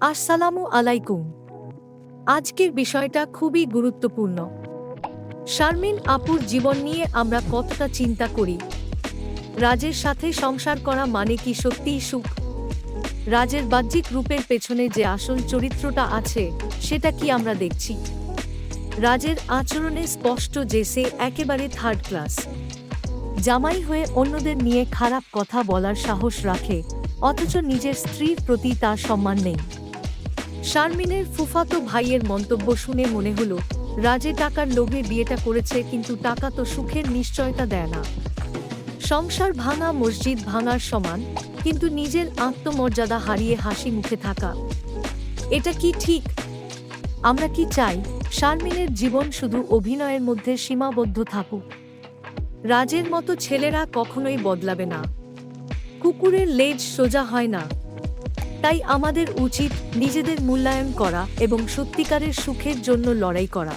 আসসালামু আলাইকুম। আজকের বিষয়টা খুবই গুরুত্বপূর্ণ। শারমিন আপুর জীবন নিয়ে আমরা কতটা চিন্তা করি? রাজের সাথে সংসার করা মানে কি সত্যিই সুখ? রাজের বাহ্যিক রূপের পেছনে যে আসল চরিত্রটা আছে, সেটা কি আমরা দেখছি? রাজের আচরণে স্পষ্ট যে সে একেবারে থার্ড ক্লাস জামাই হয়ে অন্যদের নিয়ে খারাপ কথা বলার সাহস রাখে, অথচ নিজের স্ত্রীর প্রতি তার সম্মান নেই। শারমিনের ফুফাতো ভাইয়ের মন্তব্য শুনে মনে হলো, রাজে টাকার লোভে বিয়েটা করেছে কিন্তু টাকা তো সুখের নিশ্চয়তা দেয় না। সংসার ভাঙা, মসজিদ ভাঙার সমান, কিন্তু নিজের আত্মমর্যাদা হারিয়ে হাসি মুখে থাকা। এটা কি ঠিক? আমরা কি চাই? শারমিনের জীবন শুধু অভিনয়ের মধ্যে সীমাবদ্ধ থাকুক। রাজের মতো ছেলেরা কখনোই বদলাবে না। কুকুরের লেজ সোজা হয় না। তাই আমাদের উচিত নিজেদের মূল্যায়ন করা এবং সত্যিকারের সুখের জন্য লড়াই করা।